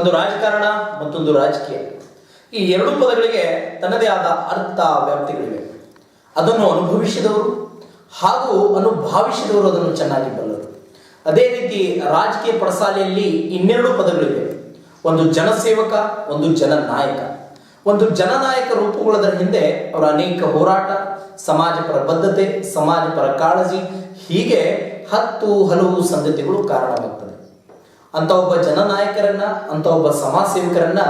ಒಂದು ರಾಜಕಾರಣ ಮತ್ತೊಂದು ರಾಜಕೀಯ. ಈ ಎರಡು ಪದಗಳಿಗೆ ತನ್ನದೇ ಆದ ಅರ್ಥ ವ್ಯಾಪ್ತಿಗಳಿವೆ. ಅದನ್ನು ಅನುಭವಿಸಿದವರು ಹಾಗೂ ಅನುಭಾವಿಸಿದವರು ಅದನ್ನು ಚೆನ್ನಾಗಿ ಬಲ್ಲರು. ಅದೇ ರೀತಿ ರಾಜಕೀಯ ಪಡಸಾಲೆಯಲ್ಲಿ ಇನ್ನೆರಡು ಪದಗಳಿವೆ. ಒಂದು ಜನಸೇವಕ, ಒಂದು ಜನನಾಯಕ. ಒಂದು ಜನನಾಯಕ ರೂಪುಗೊಳ್ಳೋದರ ಹಿಂದೆ ಅವರ ಅನೇಕ ಹೋರಾಟ ಸಮಾಜಪರ ಬದ್ಧತೆ ಸಮಾಜಪರ ಕಾಳಜಿ, ಹೀಗೆ ಹತ್ತು ಹಲವು ಸಂಗತಿಗಳು ಕಾರಣವಾಗ್ತದೆ ಅಂತ ಒಬ್ಬ ಜನನಾಯಕರನ್ನ ಅಂತ ಒಬ್ಬ ಸಮಾಜ ಸೇವಕರನ್ನ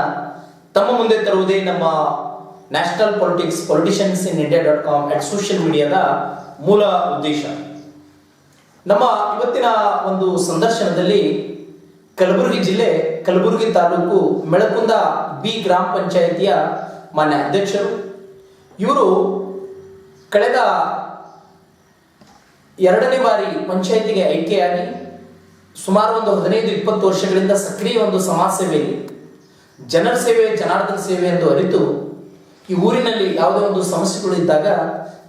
ತಮ್ಮ ಮುಂದೆ ತರುವುದೇ ನಮ್ಮ national politics politicians in India dot com at social ಮೀಡಿಯಾದ ಮೂಲ ಉದ್ದೇಶ. ನಮ್ಮ ಇವತ್ತಿನ ಒಂದು ಸಂದರ್ಶನದಲ್ಲಿ ಕಲಬುರಗಿ ಜಿಲ್ಲೆ, ಕಲಬುರಗಿ ತಾಲೂಕು ಮೆಳಕುಂದ ಬಿ ಗ್ರಾಮ ಪಂಚಾಯಿತಿಯ ಮಾನ್ಯ ಅಧ್ಯಕ್ಷರು. ಇವರು ಕಳೆದ ಎರಡನೇ ಬಾರಿ ಪಂಚಾಯಿತಿಗೆ ಆಯ್ಕೆಯಾಗಿ ಸುಮಾರು ಒಂದು ಹದಿನೈದು, ಇಪ್ಪತ್ತು ವರ್ಷಗಳಿಂದ ಸಕ್ರಿಯ ಒಂದು ಸಮಾಜ ಸೇವೆಯಲ್ಲಿ ಜನರ ಸೇವೆ, ಜನಾರ್ದನ ಸೇವೆ ಎಂದು ಅರಿತು, ಈ ಊರಿನಲ್ಲಿ ಯಾವುದೇ ಒಂದು ಸಮಸ್ಯೆಗಳು ಇದ್ದಾಗ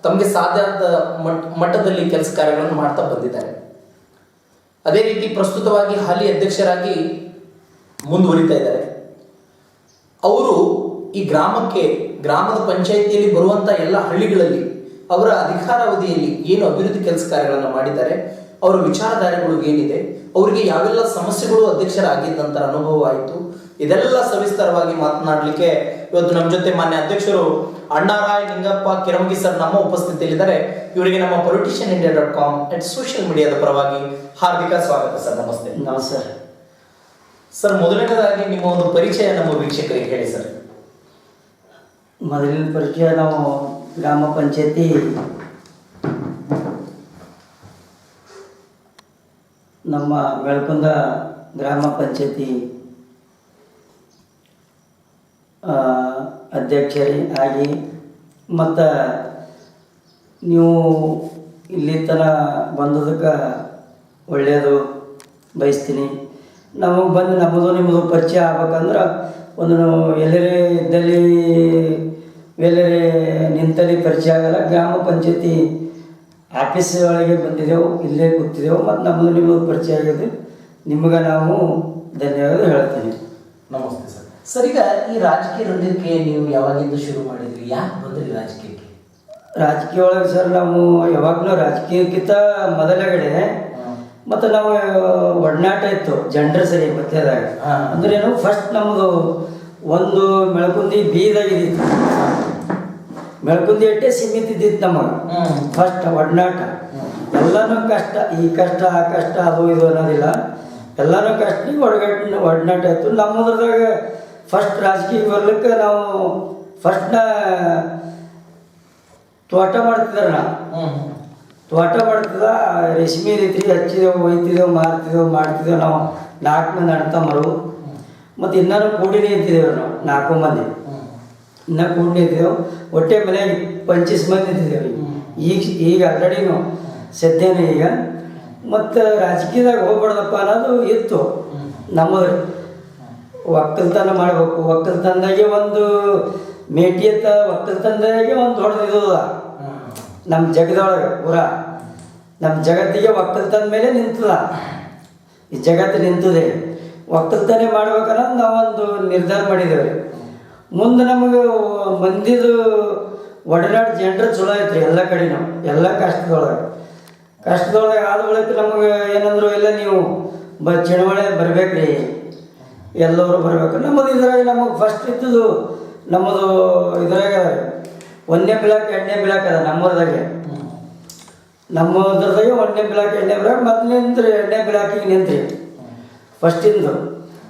ತಮಗೆ ಸಾಧ್ಯ ಆದ ಮಟ್- ಮಟ್ಟದಲ್ಲಿ ಕೆಲಸ ಕಾರ್ಯಗಳನ್ನು ಮಾಡ್ತಾ ಬಂದಿದ್ದಾರೆ. ಅದೇ ರೀತಿ ಪ್ರಸ್ತುತವಾಗಿ ಹಾಲಿ ಅಧ್ಯಕ್ಷರಾಗಿ ಮುಂದುವರಿತಾ ಇದ್ದಾರೆ. ಅವರು ಈ ಗ್ರಾಮಕ್ಕೆ, ಗ್ರಾಮದ ಪಂಚಾಯಿತಿಯಲ್ಲಿ ಬರುವಂತ ಎಲ್ಲ ಹಳ್ಳಿಗಳಲ್ಲಿ ಅವರ ಅಧಿಕಾರಾವಧಿಯಲ್ಲಿ ಏನು ಅಭಿವೃದ್ಧಿ ಕೆಲಸ ಕಾರ್ಯಗಳನ್ನು ಮಾಡಿದ್ದಾರೆ ಅವರ ವಿಚಾರಧಾರೆಗಳು ಏನಿದೆ ಅವರಿಗೆ ಯಾವೆಲ್ಲ ಸಮಸ್ಯೆಗಳು ಅಧ್ಯಕ್ಷರಾಗಿದ್ದಂತ ಅನುಭವ ಆಯಿತು. ಇದೆಲ್ಲ ಸವಿಸ್ತಾರವಾಗಿ ಮಾತನಾಡಲಿಕ್ಕೆ ಇವತ್ತು ನಮ್ಮ ಜೊತೆ ಮಾನ್ಯ ಅಧ್ಯಕ್ಷರು ಅಣ್ಣಾರಾಯ್ ನಿಂಗಪ್ಪ ಕಿರಂಗಿ ಸರ್ ನಮ್ಮ ಉಪಸ್ಥಿತಿಯಲ್ಲಿದ್ದಾರೆ. ಇವರಿಗೆ ನಮ್ಮ politician India dot com at social ಮೀಡಿಯಾದ ಪರವಾಗಿ ಹಾರ್ದಿಕ ಸ್ವಾಗತ ಸರ್ ನಮಸ್ತೆ. ನಮಸ್ಕಾರ ಸರ್ ಮೊದಲನೇದಾಗಿ ನಿಮ್ಮ ಒಂದು ಪರಿಚಯ ನಮ್ಮ ವೀಕ್ಷಕರಿಗೆ ಹೇಳಿ ಸರ್. ಮೊದಲಿನ ಪರಿಚಯ ನಾವು ಗ್ರಾಮ ಪಂಚಾಯತಿ ನಮ್ಮ ಬೆಳಕುಂದ ಗ್ರಾಮ ಪಂಚಾಯತಿ ಅಧ್ಯಕ್ಷರಿ ಆಗಿ, ಮತ್ತು ನೀವು ಇಲ್ಲಿ ತನ ಬಂದದಕ್ಕೆ ಒಳ್ಳೆಯದು ಬಯಸ್ತೀನಿ. ನಮಗೆ ಬಂದು ನಮ್ಮದು ನಿಮ್ಮದು ಪರಿಚಯ ಆಗ್ಬೇಕಂದ್ರೆ ಒಂದು ಎಲ್ಲರೇ ಇದ್ದಲ್ಲಿ, ಎಲ್ಲರೇ ನಿಂತಲ್ಲಿ ಪರಿಚಯ ಆಗಲ್ಲ. ಗ್ರಾಮ ಪಂಚಾಯತಿ ಆಫೀಸ್ ಒಳಗೆ ಬಂದಿದ್ದೆವು ಇಲ್ಲೇ ಕೂತಿದ್ದೆವು ಮತ್ತು ನಮ್ಮದು ನಿಮಗೆ ಪರಿಚಯ ಆಗಿದೆ ನಿಮಗೆ ನಾವು ಧನ್ಯವಾದ ಹೇಳ್ತೀನಿ. ನಮಸ್ತೆ ಸರ್. ಸರ್ ಈಗ ಈ ರಾಜಕೀಯ ರಂಗಕ್ಕೆ ನೀವು ಯಾವಾಗಿಂದ ಶುರು ಮಾಡಿದ್ರಿ? ಯಾಕೆ ಬಂದ್ರಿ ರಾಜಕೀಯಕ್ಕೆ? ರಾಜಕೀಯ ಒಳಗೆ ಸರ್ ನಾವು ಯಾವಾಗಲೂ ರಾಜಕೀಯಕ್ಕಿಂತ ಮೊದಲಗಡೆ ಮತ್ತು ನಾವು ಒಡನಾಟ ಇತ್ತು ಜಂಡರ್ ಸರಿ ಮಧ್ಯದಾಗ. ಅಂದ್ರೆ ಏನು ಫಸ್ಟ್ ನಮ್ಮದು ಒಂದು ಮೆಳಕುಂದಿ ಬೀದಾಗಿದ್ದಿತ್ತು ಮೆಳಕುಂದಿ ಅಟ್ಟೆ ಸೀಮಿತ ಇದ್ದಿತ್ತು ನಮಗೆ. ಫಸ್ಟ್ ಒಡನಾಟ. ಎಲ್ಲನೂ ಕಷ್ಟ ಈ ಕಷ್ಟ ಆ ಕಷ್ಟ ಅದು ಇದು ಅನ್ನೋದಿಲ್ಲ. ಎಲ್ಲನೂ ಕಷ್ಟ ಒಡಗಟ್ಟಿನ ಒಡನಾಟ ಇತ್ತು. ನಮ್ಮದ್ರದಾಗ ಫಸ್ಟ್ ರಾಜಕೀಯ ಬರ್ಲಿಕ್ಕೆ ನಾವು ಫಸ್ಟ್ನ ತೋಟ ಮಾಡ್ತಿದ್ರ ನಾವು ತೋಟ ಮಾಡ್ತಿದ್ದ ರೇಷ್ಮೆ ರೀತಿ ಹಚ್ಚಿದೆವು ಒಯ್ತಿದ್ದೆವು ಮಾರ್ತಿದ್ದೆವು ಮಾಡ್ತಿದ್ದೆವು ನಾವು. ನಾಲ್ಕು ಮಂದಿ ಮರು ಮತ್ತು ಇನ್ನೂ ಕೂಡಿ ಇದ್ದಿದ್ದೇವೆ ನಾವು ನಾಲ್ಕು ಮಂದಿ. ಇನ್ನೂ ಕೂಡಿ ನಿಂತಿದ್ದೆವು ಹೊಟ್ಟೆ ಮನೆಯಾಗ ಪಂಚೀಸ್ ಮಂದಿ ನಿಂತಿದ್ದೇವೆ ಈಗ ಈಗ ಆಲ್ರೆಡಿನು ಸದ್ಯನೇ ಈಗ. ಮತ್ತು ರಾಜಕೀಯದಾಗ ಹೋಗ್ಬಾರ್ದಪ್ಪ ಅನ್ನೋದು ಇತ್ತು. ನಮ್ಮ ಒಕ್ಕಲ್ತನ ಮಾಡಬೇಕು. ಒಕ್ಕಲ್ತನದಾಗೆ ಒಂದು ಮೇಟಿಯತ್ತ ಒಕ್ಕಲ್ತನದಾಗೆ ಒಂದು ದೊಡ್ಡದು ಇದು ನಮ್ಮ ಜಗದೊಳಗೆ ಪೂರ. ನಮ್ಮ ಜಗತ್ತಿಗೆ ಒಕ್ಕಲ್ತನ ಮೇಲೆ ನಿಂತದ. ಈ ಜಗತ್ತು ನಿಂತದೆ. ಒಕ್ಕಲ್ತನೆ ಮಾಡ್ಬೇಕನ್ನೋದು ನಾವೊಂದು ನಿರ್ಧಾರ ಮಾಡಿದ್ದೇವೆ. ಮುಂದೆ ನಮಗೆ ಮಂದಿದು ಒಡನಾಡು ಜನರು ಚಲೋ ಐತ್ರಿ ಎಲ್ಲ ಕಡೆನೂ ಎಲ್ಲ ಕಷ್ಟದೊಳಗೆ. ಕಷ್ಟದೊಳಗೆ ಆದ ನಮಗೆ ಏನಂದ್ರು ಎಲ್ಲ ನೀವು, ಬ ಚಳವಳಿ ಬರ್ಬೇಕ್ರಿ. ಎಲ್ಲರೂ ಬರಬೇಕು. ನಮ್ಮದು ಇದ್ರಾಗ ನಮಗೆ ಫಸ್ಟ್ ಇದ್ದದು ನಮ್ಮದು ಇದ್ರಾಗ ಒಂದನೇ ಬ್ಲಾಕ್, ಎರಡನೇ ಬ್ಲಾಕ್ ಅದ ನಮ್ಮದ್ರಾಗೆ ನಮ್ಮದ್ರದಾಗೆ ಒಂದನೇ ಬ್ಲಾಕ್, ಎರಡನೇ ಬ್ಲಾಕ್, ಮತ್ತೆ ನಿಂತ್ರಿ ಎರಡನೇ ಬ್ಲಾಕಿಗೆ ನಿಂತ್ರಿ. ಫಸ್ಟಿಂದು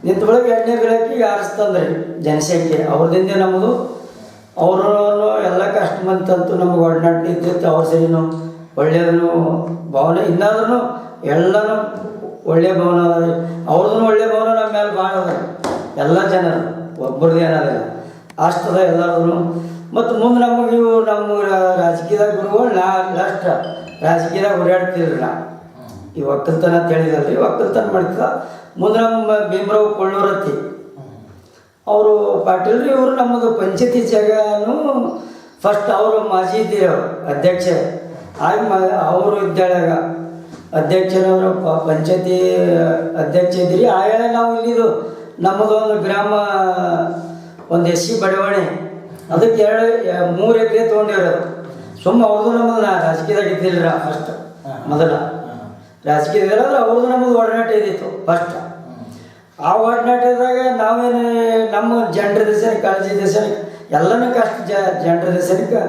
ನಿಂತ ಬಳಿಕ ಎರಡನೇ ಬ್ಲಾಕಿಗೆ ಆರಿಸ್ತಂದ್ರಿ ಜನಸಂಖ್ಯೆ. ಅವ್ರದಿಂದ ನಮ್ಮದು ಅವರು ಎಲ್ಲ ಕಷ್ಟ ಬಂತಂತೂ ನಮ್ಗೆ ಒಡನಾಟ ಇದ್ದಿತ್ತು, ಅವ್ರ ಸರಿನು ಒಳ್ಳೆಯದನ್ನು ಭಾವನೆ. ಇನ್ನಾದ್ರೂ ಎಲ್ಲನೂ ಒಳ್ಳೆಯ ಭವನ ಅದ ಅವ್ರದ್ದು ಒಳ್ಳೆಯ ಭವನ ನಮ್ಮ ಮೇಲೆ ಭಾಳ ಅದ ಎಲ್ಲ ಜನರು ಒಬ್ಬರದ್ದು ಏನದಿಲ್ಲ ಅಷ್ಟದ ಎಲ್ಲರೂ ಮತ್ತು ಮುಂದೆ ನಮಗೆ ಇವು ನಮ್ಮ ರಾಜಕೀಯದಾಗ ಗುರುಗಳು ನಾ ಲಾಸ್ಟ್ ರಾಜಕೀಯದಾಗ ಓಡಾಡ್ತಿದ್ರು ನಾ. ಈ ಒಕ್ಕಲ್ತನ ಅಂತ ರೀ ಒಕ್ಕಲ್ತನ ಮಾಡ್ತಿದ್ದ ಮುಂದೆ ನಮ್ಮ ಭೀಮರಾವ್ ಕೊಳ್ಳೂರತ್ತಿ ಅವರು ಪಾಟೀಲ್ ರೀ ಇವರು ನಮ್ಮದು ಪಂಚಾಯತಿ ಜಾಗನು ಫಸ್ಟ್ ಅವರು ಮಾಜಿ ಇದ್ದೀರಿ ಅವರು ಅಧ್ಯಕ್ಷ. ಆಗಿ ಮ ಅವರು ಇದ್ದಾಳಾಗ ಅಧ್ಯಕ್ಷರವರು ಪಂಚಾಯತಿ ಅಧ್ಯಕ್ಷ ಇದ್ರಿ. ಆ ವೇಳೆ ನಾವು ಇಲ್ಲಿದು ನಮ್ಮದು ಒಂದು ಗ್ರಾಮ ಒಂದು ಎಸ್ ಸಿ ಬಡಾವಣೆ. ಅದಕ್ಕೆ ಎರಡು ಮೂರು ಎಕರೆ ತೊಗೊಂಡಿರೋದು. ಸುಮ್ಮ ಅವ್ರದ್ದು ನಮ್ಮದು ನಾ ರಾಜಕೀಯದಾಗ ಇದ್ದಿಲ್ಲ ಫಸ್ಟ್ ಮೊದಲ. ರಾಜಕೀಯದಾಗ ಅವ್ರದ್ದು ನಮ್ಮದು ಒಡನಾಟ ಇದ್ದಿತ್ತು ಫಸ್ಟ್. ಆ ಒಡನಾಟದಾಗ ನಾವೇನು ನಮ್ಮ ಜನರ ದೇಶನ ಕಾಳಜಿ ದೇಶನ ಎಲ್ಲನೂ ಕಷ್ಟ ಜ, ಜನರ ದೇಶಕ್ಕೆ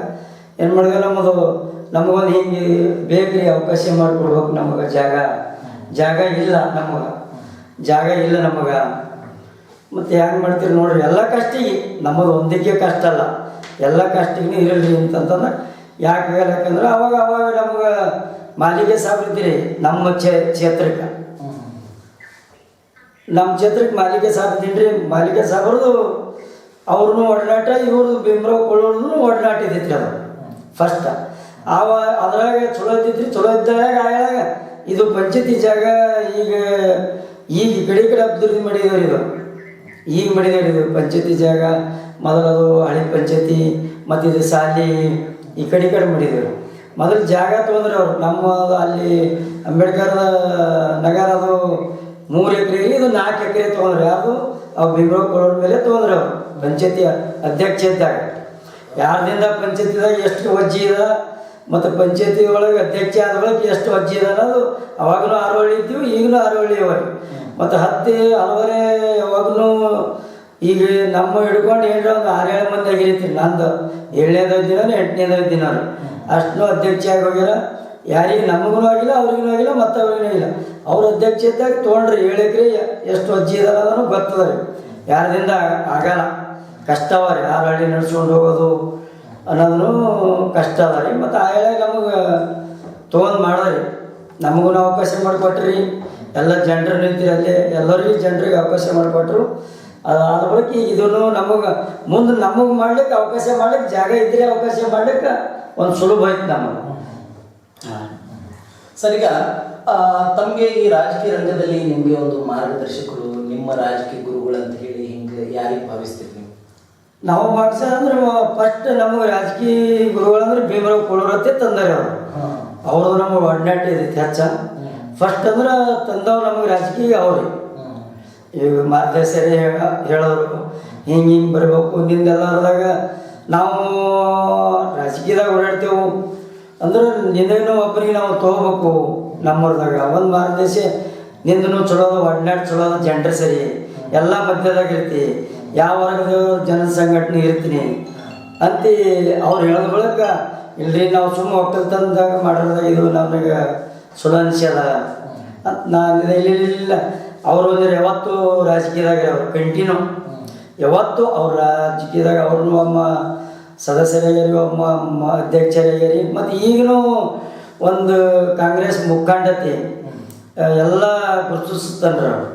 ಏನು ಮಾಡಿದೆ ನಮ್ಮದು, ನಮಗೊಂದು ಹಿಂಗೆ ಬೇಕ್ರಿ ಅವಕಾಶ ಮಾಡಿಕೊಡ್ಬೇಕು ನಮಗೆ ಜಾಗ. ಜಾಗ ಇಲ್ಲ ನಮಗೆ. ಜಾಗ ಇಲ್ಲ ನಮಗೆ. ಮತ್ತು ಹೆಂಗೆ ಮಾಡ್ತೀರಿ ನೋಡ್ರಿ, ಎಲ್ಲ ಕಷ್ಟಿಗೆ, ನಮ್ಮದು ಒಂದಕ್ಕೆ ಕಷ್ಟ ಅಲ್ಲ. ಎಲ್ಲ ಕಷ್ಟಿಗೂ ಇರಲ್ರಿ ಅಂತಂತಂದ್ರೆ ಯಾಕೆ ಯಾಕಂದ್ರೆ ಅವಾಗ ಅವಾಗ ನಮ್ಗೆ ಮಾಲಿಗೆ ಸಾಬ್ರು ನಮ್ಮ ಕ್ಷೇ, ಕ್ಷೇತ್ರಕ್ಕೆ. ನಮ್ಮ ಕ್ಷೇತ್ರಕ್ಕೆ ಮಾಲಿಕೆ ಸಾಬ್ ಮಾಲಿಗೆ ಸಾಬ್ರದು ಅವ್ರನ್ನೂ ಒಡನಾಟ, ಇವ್ರದ್ದು ಭೀಮರಾವ್ ಕೊಳ್ಳೋರ್ದು ಒಡನಾಟ ಇದ್ದಿತ್ತು ಅದು. ಫಸ್ಟ್. ಆವ ಅದ್ರಾಗ ಚಲೋ ಇದ್ದಿತ್ರಿ, ಚಲೋ ಇದ್ದಾಗ ಆಯಾಗ ಇದು ಪಂಚಾಯತಿ ಜಾಗ ಈಗ ಈಗ ಈ ಕಡೆ ಕಡೆ ಅಭಿವೃದ್ಧಿ ಮಾಡಿದವ್ರು ಇದು. ಈಗ ಮಾಡಿದವ್ರು ಇದು ಪಂಚಾಯತಿ ಜಾಗ, ಮೊದಲದು ಹಳೆ ಪಂಚಾಯತಿ ಮತ್ತು ಇದು ಸಾಲಿ ಈ ಕಡೆ ಕಡೆ ಮಾಡಿದವರು. ಮೊದಲು ಜಾಗ ತೊಗೊಂಡ್ರೆ ಅವ್ರು. ನಮ್ಮ ಅಲ್ಲಿ ಅಂಬೇಡ್ಕರ್ ನಗರ ಅದು ಮೂರು ಎಕರೆ, ಇದು ನಾಲ್ಕು ಎಕರೆ ತೊಗೊಂಡ್ರೆ. ಅದು ಅವ್ರು ಬಿಬ್ರೋ ಕೊಡೋರ ಮೇಲೆ ತೊಗೊಂಡ್ರೆ ಅವ್ರು. ಪಂಚಾಯತಿ ಅಧ್ಯಕ್ಷ ಇದ್ದಾಗ. ಯಾರ್ದಿಂದ ಪಂಚಾಯತಿದಾಗ ಎಷ್ಟು ವಜ್ಜಿ ಇದೆ ಮತ್ತು ಪಂಚಾಯತಿ ಒಳಗೆ ಅಧ್ಯಕ್ಷ ಆದ ಒಳಗೆ ಎಷ್ಟು ಒಜ್ಜಿ ಇದೆ ಅನ್ನೋದು ಅವಾಗಲೂ ಆರೋಳಿ ಇದ್ದೀವಿ, ಈಗಲೂ ಆರೋಳಿ ಇವಾಗ ಇವೆ ಮತ್ತು ಹತ್ತಿ ಹಲವರೆ ಯಾವಾಗಲೂ ಈಗ ನಮ್ಮ ಹಿಡ್ಕೊಂಡು ಏನ್ರ ಒಂದು ಆರೇಳು ಮಂದಿ ಆಗಿರ್ತೀನಿ ನಂದು ಏಳನೇದ ದಿನ, ಎಂಟನೇದ ದಿನ ಅಷ್ಟು ಅಧ್ಯಕ್ಷ ಆಗಿ ಹೋಗ್ಯಾರ ಯಾರಿಗೆ ನಮಗೂ ಆಗಿಲ್ಲ, ಅವ್ರಿಗೂ ಆಗಿಲ್ಲ ಮತ್ತು ಅವ್ರಿಗೂ ಆಗಿಲ್ಲ. ಅವ್ರ ಅಧ್ಯಕ್ಷ ಇದ್ದಾಗ ತೊಗೊಂಡ್ರಿ ಹೇಳಕ್ರಿ ಎಷ್ಟು ಅಜ್ಜಿ ಅದನ್ನು ಗೊತ್ತದ ರೀ. ಯಾರದಿಂದ ಆಗಲ್ಲ. ಕಷ್ಟ ಅವ ರೀ, ಯಾರು ಹಳ್ಳಿ ನಡ್ಸ್ಕೊಂಡು ಹೋಗೋದು ಅನ್ನೋದನ್ನು ಕಷ್ಟ ಅದ ರೀ. ಮತ್ತು ಆ ಹೇಳಿ ನಮಗೆ ತೊಗೊಂಡು ಮಾಡಿದ್ರಿ ನಮಗೂ ಅವಕಾಶ ಮಾಡಿಕೊಟ್ರಿ. ಎಲ್ಲ ಜನರು ನಿಂತಿರಿ ಅಲ್ಲೇ. ಎಲ್ಲರಿಗೂ ಜನರಿಗೆ ಅವಕಾಶ ಮಾಡಿಕೊಟ್ರು. ಅದಾದ ಬಗ್ಗೆ ಇದನ್ನು ನಮಗೆ ಮುಂದೆ ನಮಗೆ ಮಾಡ್ಲಿಕ್ಕೆ ಅವಕಾಶ ಮಾಡ್ಲಿಕ್ಕೆ ಜಾಗ ಇದ್ರೆ ಅವಕಾಶ ಮಾಡ್ಲಿಕ್ಕೆ ಒಂದು ಸುಲಭ ಆಯ್ತು ನಮಗೆ. ಹಾಂ. ಸರ್ ಈಗ ತಮಗೆ ಈ ರಾಜಕೀಯ ರಂಗದಲ್ಲಿ ನಿಮಗೆ ಒಂದು ಮಾರ್ಗದರ್ಶಕರು ನಿಮ್ಮ ರಾಜಕೀಯ ಗುರುಗಳು ಅಂತ ಹೇಳಿ ಹಿಂಗೆ ಯಾರಿಗೆ ಭಾವಿಸ್ತೀರಿ ನೀವು? ನಾವು ಅಂದ್ರೆ ಫಸ್ಟ್ ನಮಗೆ ರಾಜಕೀಯ ಗುರುಗಳಂದ್ರೆ ಭೀಮರಾವ್ ಕೊಳೋರತ್ತೆ ತಂದರು ಅವರು. ಅವ್ರದ್ದು ನಮಗೆ ಒಡನಾಟ ಇದೈತಿ ಹೆಚ್ಚ. ಫಸ್ಟ್ ಅಂದ್ರೆ ತಂದವ್ ನಮಗೆ ರಾಜಕೀಯ ಅವ್ರಿ. ಈಗ ಮಾರ್ಗದರ್ಶನ ಹೇಳ- ಹೇಳೋರು. ಹಿಂಗೆ ಹಿಂಗೆ ಬರಬೇಕು ನಿಂದೆಲ್ಲದಾಗ ನಾವು ರಾಜಕೀಯದಾಗ ಓಡಾಡ್ತೇವೆ. ಅಂದ್ರೆ ನಿನ್ನೂ ಒಬ್ಬರಿಗೆ ನಾವು ತೊಗೋಬೇಕು ನಮ್ಮೂರ್ದಾಗ. ಒಂದು ಮಾರ್ಗದರ್ಶಿ ನಿಂದನು ಚಲೋದು ಅದ ಚಲೋದು ಜನರ ಸರಿ. ಎಲ್ಲ ಮಧ್ಯದಾಗ ಇರ್ತಿ. ಯಾವ ವರ್ಗದ ಜನ ಸಂಘಟನೆ ಇರ್ತೀನಿ. ಅಂತ ಅವ್ರು ಹೇಳಿದ ಬಳಿಕ ಇಲ್ರಿ ನಾವು ಸುಮ್ಮನೆ ಒಕ್ಕಲ್ತನದಾಗ ಮಾಡೋದಾಗ ಇದು ನಮಗೆ ಸುಲ ಅನಿಸ್ಯದ. ಅಂತ ನಾನು ಇಲ್ಲ. ಅವರು ಅಂದ್ರೆ ಯಾವತ್ತು ರಾಜಕೀಯದಾಗ ಕಂಟಿನ್ಯೂ. ಯಾವತ್ತು ಅವ್ರ ರಾಜಕೀಯದಾಗ ಅವ್ರನ್ನೂ ಅಮ್ಮ ಸದಸ್ಯರಾಗ್ಯಾರಿ ಒಮ್ಮ ಅಧ್ಯಕ್ಷರೇ ಅಧ್ಯಕ್ಷರಾಗ್ಯಾರಿ. ಮತ್ತು ಈಗಲೂ ಒಂದು ಕಾಂಗ್ರೆಸ್ ಮುಖಂಡತೆ ಎಲ್ಲ ಗುರುತಿಸ್ತಾನ್ರಿ ಅವರು.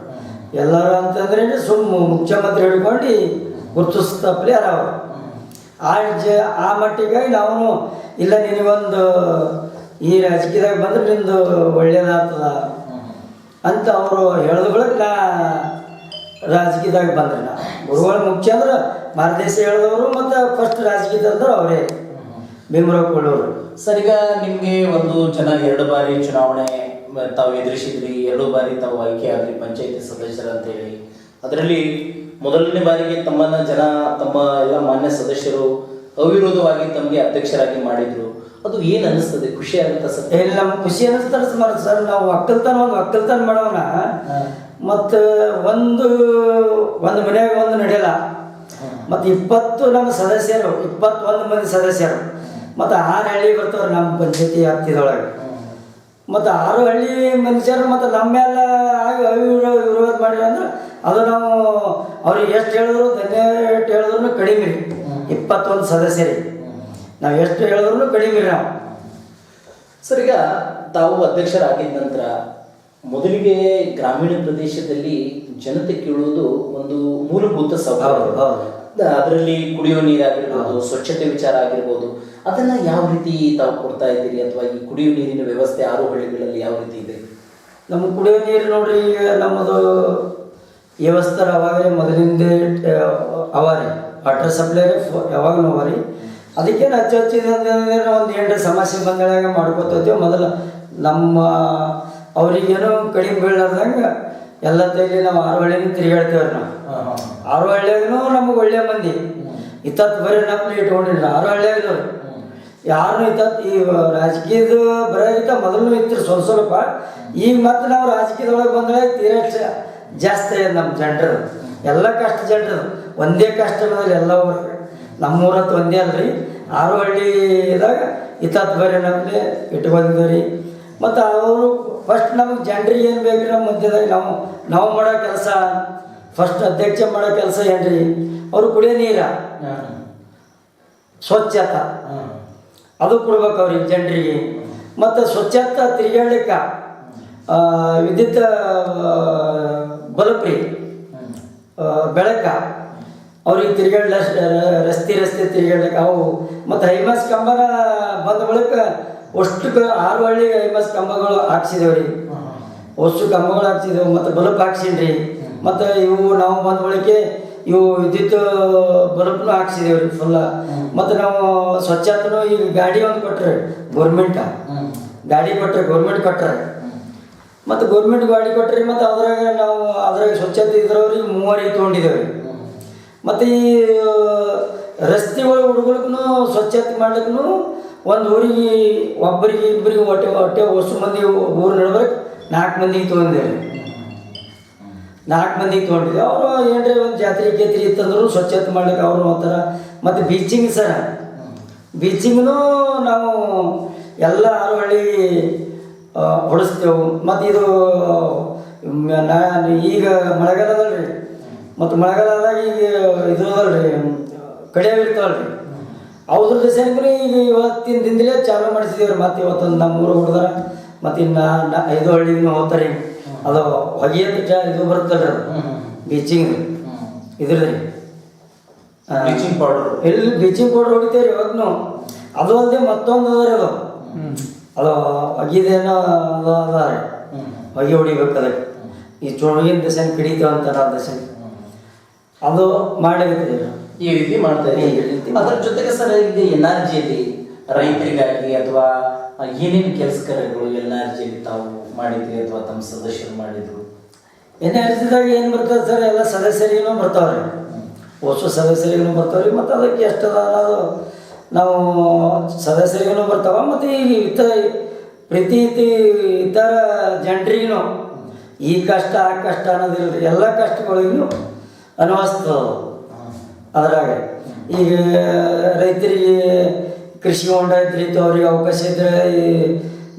ಎಲ್ಲರೂ ಅಂತಂದ್ರೆ ಸುಮ್ಮ ಮುಖ್ಯಮಂತ್ರಿ ಹಿಡ್ಕೊಂಡು ಗುರುತಿಸ್ತಾ ಪ್ಲೇಯರ್ ಅವರು. ಆ ಜ, ಆ ಮಟ್ಟಿಗಾಗಿ ನಾವು ಇಲ್ಲ ನಿನಗೊಂದು ಈ ರಾಜಕೀಯದಾಗ ಬಂದ್ರೆ ನಿಂದು ಒಳ್ಳೇದಾಗ್ತದ. ಅಂತ ಅವರು ಹೇಳಿದ ಬಳಿಕ ನಾ ರಾಜಕೀಯದಾಗ ಬಂದ್ರೆ ನಾ ಗುರುಗಳು ಮುಖ್ಯ ಅಂದ್ರೆ ಮಾರ್ದೇಶ ಹೇಳಿದವರು ಮತ್ತು ಫಸ್ಟ್ ರಾಜಕೀಯದಂದ್ರೆ ಅವರೇ. ಭೀಮರಾವ್ ಕೊಳ್ಳೋರು ಸರಿಗ ನಿಮಗೆ ಒಂದು ಜನ ಎರಡು ಬಾರಿ ಚುನಾವಣೆ ತಾವು ಎದುರಿಸಿದ್ರಿ, ಎರಡು ಬಾರಿ ತಾವು ಆಯ್ಕೆ ಆದ್ರಿ ಪಂಚಾಯತಿ ಸದಸ್ಯರು ಅಂತ ಹೇಳಿ. ಅದರಲ್ಲಿ ಮೊದಲನೇ ಬಾರಿಗೆ ತಮ್ಮನ್ನ ಜನ, ತಮ್ಮ ಎಲ್ಲ ಮಾನ್ಯ ಸದಸ್ಯರು ಅವಿರೋಧವಾಗಿ ತಮಗೆ ಅಧ್ಯಕ್ಷರಾಗಿ ಮಾಡಿದ್ರು. ಅದು ಏನು ಅನಿಸ್ತದೆ ಖುಷಿ ಅಂತ ಸರ್? ಇಲ್ಲಿ ನಮ್ಗೆ ಖುಷಿ ಅನಿಸ್ತಾರೆ ಸುಮಾರು ಸರ್. ನಾವು ಒಕ್ಕಲ್ತನ ಒಂದು ಒಕ್ಕಲ್ತನ ಮಾಡೋಣ. ಮತ್ತು ಒಂದು ಒಂದು ಮನೆಯಾಗ ಒಂದು ನಡೆಯಲ್ಲ. ಮತ್ತು ಇಪ್ಪತ್ತು ನಮ್ಮ ಸದಸ್ಯರು ಇಪ್ಪತ್ತೊಂದು ಮಂದಿ ಸದಸ್ಯರು. ಮತ್ತು ಆರು ಹಳ್ಳಿ ಬರ್ತವ್ರು ನಮ್ಮ ಪಂಚಾಯತಿ ಹತ್ತಿದೊಳಗೆ ಮತ್ತು ಆರು ಹಳ್ಳಿ ಮನುಷ್ಯರು ಮತ್ತು ನಮ್ಮೆಲ್ಲ ಆಗಿ ಅವಿರೋ ವಿರೋಧ ಮಾಡಿದ್ರು ಅಂದ್ರೆ ಅದು ನಾವು ಅವ್ರಿಗೆ ಎಷ್ಟು ಹೇಳಿದ್ರು ಧನ್ಯ ಹೇಳಿದ್ರು ಕಡಿಮೆ. ಇಪ್ಪತ್ತೊಂದು ಸದಸ್ಯರಿಗೆ. ನಾವು ಎಷ್ಟು ಹೇಳಿದ್ರು ಕಡಿಮೆ ನಾವು ಸರ್ ಈಗ ತಾವು ಅಧ್ಯಕ್ಷರಾಗಿದ್ದ ನಂತರ ಮೊದಲಿಗೆ ಗ್ರಾಮೀಣ ಪ್ರದೇಶದಲ್ಲಿ ಜನತೆ ಕೇಳುವುದು ಒಂದು ಮೂಲಭೂತ ಸ್ವಭಾವ ಅದರಲ್ಲಿ ಕುಡಿಯೋ ನೀರಾಗಿರ್ಬೋದು ಸ್ವಚ್ಛತೆ ವಿಚಾರ ಆಗಿರ್ಬೋದು ಅದನ್ನ ಯಾವ ರೀತಿ ತಾವು ಕೊಡ್ತಾ ಇದ್ದೀರಿ? ಅಥವಾ ಈ ಕುಡಿಯೋ ನೀರಿನ ವ್ಯವಸ್ಥೆ ಆರು ಹಳ್ಳಿಗಳಲ್ಲಿ ಯಾವ ರೀತಿ ಇದೆ? ನಮ್ಮ ಕುಡಿಯೋ ನೀರು ನೋಡ್ರಿ ಈಗ ನಮ್ಮದು ವ್ಯವಸ್ಥೆ ಅವಾಗಲೇ ಮೊದಲಿಂದ ಅವಾರಿ ವಾಟರ್ ಸಪ್ಲೈ ಯಾವಾಗಲೂ ಅವ ರೀ. ಅದಕ್ಕೇನು ಹಚ್ಚ ಹಚ್ಚಿದ ಒಂದು ಎಂಟು ಸಮಸ್ಯೆ ಬಂದಾಗ ಮಾಡ್ಕೊತಿದ್ದೇವೆ ಮೊದಲು ನಮ್ಮ ಅವರಿಗೇನು ಕಡಿಮೆ ಬೀಳಾರ್ದಂಗೆ ಎಲ್ಲ ತೈಲಿ ನಾವು ಆರು ಹಳ್ಳಿ ತಿರುಗಾಡ್ತೇವ್ರಿ ನಾವು. ಆರು ಹಳ್ಳಿಯಾಗೂ ನಮಗೆ ಒಳ್ಳೆ ಮಂದಿ. ಇತ್ತತ್ತು ಬರೀ ನಮ್ಮನ್ನ ಇಟ್ಕೊಂಡಿಲ್ಲ ಆರು ಯಾರು ಇತ್ತತ್ತು ಈ ರಾಜಕೀಯದ ಬರೋದಕ್ಕಿಂತ ಮೊದಲು ಇತ್ತು ಸ್ವಲ್ಪ ಸ್ವಲ್ಪ. ಈಗ ಮತ್ತೆ ನಾವು ರಾಜಕೀಯದೊಳಗೆ ಬಂದ್ರೆ ತೀರಾ ಜಾಸ್ತಿ ನಮ್ಮ ಜನರು ಎಲ್ಲ ಕಷ್ಟ ಜನರು ಒಂದೇ ಕಷ್ಟ ಅನ್ನೋದಿಲ್ಲ ಎಲ್ಲ ನಮ್ಮೂರತ್ತು ಒಂದೇ ಅಲ್ರಿ. ರೀ ಆರುಹಳ್ಳಿದಾಗ ಇತ್ತತ್ತು ಇಟ್ಟು ನಮ್ಮಲ್ಲಿ ರೀ ಮತ್ತು ಅವರು ಫಸ್ಟ್ ನಮಗೆ ಜನರಿಗೆ ಏನು ಬೇಕು ನಮ್ಮ ಮಧ್ಯದಾಗ ನಾವು ನಾವು ಮಾಡೋ ಕೆಲಸ ಫಸ್ಟ್ ಅಧ್ಯಕ್ಷ ಮಾಡೋ ಕೆಲಸ ಏನು ರೀ ಅವರು ಕುಡಿಯೋ ನೀರ ಸ್ವಚ್ಛತ. ಅದು ಕೊಡ್ಬೇಕು ಅವ್ರಿಗೆ ಜನರಿಗೆ. ಮತ್ತು ಸ್ವಚ್ಛತೆ ತಿರುಗಾಡ್ಲಿಕ್ಕೆ ವಿದ್ಯುತ್ ಬಲ್ಬ್ರಿ ಬೆಳಕ ಅವ್ರಿಗೆ ತಿರ್ಗಾಡ್ಲ, ರಸ್ತೆ ರಸ್ತೆ ತಿರ್ಗಾಡ್ಲಿಕ್ಕೆ ಅವು. ಮತ್ತು ಹೈಮಾಸ್ ಕಂಬನ ಬಂದ ಬಳಿಕ ಅಷ್ಟು ಆರು ಹಳ್ಳಿ ಹೈಮಾಸ್ ಕಂಬಗಳು ಹಾಕ್ಸಿದೇವ್ರಿ ಅಷ್ಟು ಕಂಬಗಳು ಹಾಕ್ಸಿದೆವು, ಮತ್ತು ಬಲಪ್ ಹಾಕ್ಸಿನ್ರಿ. ಮತ್ತು ಇವು ನಾವು ಬಂದ ಬಳಿಕೆ ಇವು ವಿದ್ಯುತ್ ಬಲ್ಬ್ನು ಹಾಕ್ಸಿದೇವ್ರಿ ಫುಲ್ಲ ಮತ್ತು ನಾವು ಸ್ವಚ್ಛತನು ಈಗ ಗಾಡಿ ಒಂದು ಕೊಟ್ಟರೆ ಗೌರ್ಮೆಂಟ ಗಾಡಿ ಕೊಟ್ಟರೆ ಗೌರ್ಮೆಂಟ್ ಕೊಟ್ಟರೆ ಮತ್ತು ಗೌರ್ಮೆಂಟ್ ಗಾಡಿ ಕೊಟ್ಟರೆ ಮತ್ತು ಅದ್ರಾಗ ನಾವು ಅದ್ರಾಗ ಸ್ವಚ್ಛತೆ ಇದ್ರವ್ರಿಗೆ ಮೂವರಿಗೆ ತೊಗೊಂಡಿದ್ದೇವೆ ಮತ್ತು ಈ ರಸ್ತೆಗಳು ಹುಡುಗರಿಗೂ ಸ್ವಚ್ಛತೆ ಮಾಡ್ಲಿಕ್ಕೂ ಒಂದು ಊರಿಗೆ, ಒಬ್ಬರಿಗೆ ಇಬ್ಬರಿಗೆ ಹೊಟ್ಟೆ ಹೊಟ್ಟೆ ಹೊಸ ಮಂದಿ ಊರು ನಡ್ಬರ್ಕ್ ನಾಲ್ಕು ಮಂದಿಗೆ ತೊಗೊಂಡೇವೆ ನಾಲ್ಕು ಮಂದಿಗೆ ತೊಗೊಂಡಿದ್ದೆ ಅವರು ಏನ್ರಿ ಒಂದು ಜಾತ್ರೆ ಗೇತ್ರಿ ಇತ್ತಂದ್ರು ಸ್ವಚ್ಛತೆ ಮಾಡ್ಲಿಕ್ಕೆ ಅವರು ಒಂಥರ, ಮತ್ತು ಬೀಚಿಂಗ್ ಸರ. ಬೀಚಿಂಗ್ನು ನಾವು ಎಲ್ಲ ಹಳ್ಳಿ ಹೊಡಿಸ್ತೇವೆ ಮತ್ತು ಇದು ಈಗ ಮಳೆಗಾಲ ಅದಲ್ರಿ ಮತ್ತು ಮಳೆಗಾಲದಾಗ ಈಗ ಇದು ಅದಲ್ರಿ ಕಡಿಯಾವ್ ಇರ್ತಾವಲ್ರಿ. ಅವ್ರ ದಿವಸನಿಗೂ ಈಗ ಇವತ್ತಿನ ದಿನದಲ್ಲೇ ಚಾಲು ಮಾಡಿಸಿದೇವ್ರಿ. ಮತ್ತೆ ಇವತ್ತೊಂದು ನಮ್ಮ ಊರು ಹುಡ್ದಾರ ಮತ್ತು ಇನ್ನು ಐದು ಹಳ್ಳಿಗೂ ಹೋಗ್ತಾರೆ. ಅದು ಹೊಗೆಯದ ಜಾ ಇದು ಬರುತ್ತಲ್ರಿ ಅದು. ಬೀಚಿಂಗ್ ಇದ್ರದ್ರಿ. ಬ್ಲೀಚಿಂಗ್ ಪೌಡರ್ ಎಲ್ಲಿ ಬೀಚಿಂಗ್ ಪೌಡರ್ ಹೊಡಿತೇವ್ರಿ ಇವತ್ತು ಅದು ಅಲ್ಲದೆ ಮತ್ತೊಂದು ಅದ. ರೀ ಅದು ಅದು ಹೊಗಿದೇನೋ ಅದು ಅದ ರೀ ಹೊಗೆ ಹೊಡಿಬೇಕು ಅದಕ್ಕೆ ಈ ಚೊಳಗಿನ ದಸನ್ ಕಿಡಿತೇವೆ ಅಂತ ನಾವು ದಸನ್. ಅದು ಮಾಡಿದ್ರೆ ಈ ರೀತಿ ಮಾಡ್ತಾ ಇದ್ದೀವಿ. ಅದರ ಜೊತೆಗೆ ಸರ್ ಈಗ ಎನ್ ಆರ್ ಜಿಯಲ್ಲಿ ರೈತರಿಗಾಗಿ ಅಥವಾ ಏನೇನು ಕೆಲಸ ಕಾರ್ಯಗಳು ಎನ್ ಆರ್ ಜಿಯಲ್ಲಿ ತಾವು ಮಾಡಿದ್ರಿ ಅಥವಾ ತಮ್ಮ ಸದಸ್ಯರು ಮಾಡಿದ್ರು? ಎನ್ ಆರ್ ಜಿದಾಗ ಏನು ಬರ್ತದೆ ಸರ್? ಎಲ್ಲ ಸದಸ್ಯರಿಗೂ ಬರ್ತಾವ್ರಿ. ಹೊಸ ಸದಸ್ಯರಿಗೂ ಬರ್ತಾವ್ರಿ. ಮತ್ತು ಅದಕ್ಕೆ ಎಷ್ಟು ಅನ್ನೋದು ನಾವು ಸದಸ್ಯರಿಗೂ ಬರ್ತಾವ. ಮತ್ತು ಈ ಇತ ಪ್ರತಿ ಇತಿ- ಇತರ ಜನರಿಗೂ ಈ ಕಷ್ಟ ಆ ಕಷ್ಟ ಅನ್ನೋದಿಲ್ಲ ರೀ ಎಲ್ಲ ಕಷ್ಟಗಳಿಗೂ ಅನ್ವಸ್ತದ ಅದ್ರಾಗ ಈಗ ರೈತರಿಗೆ ಕೃಷಿ ಹೊಂಡ ಐತ್ರಿ ಅವ್ರಿಗೆ ಅವಕಾಶ ಇದ್ರೆ ಈ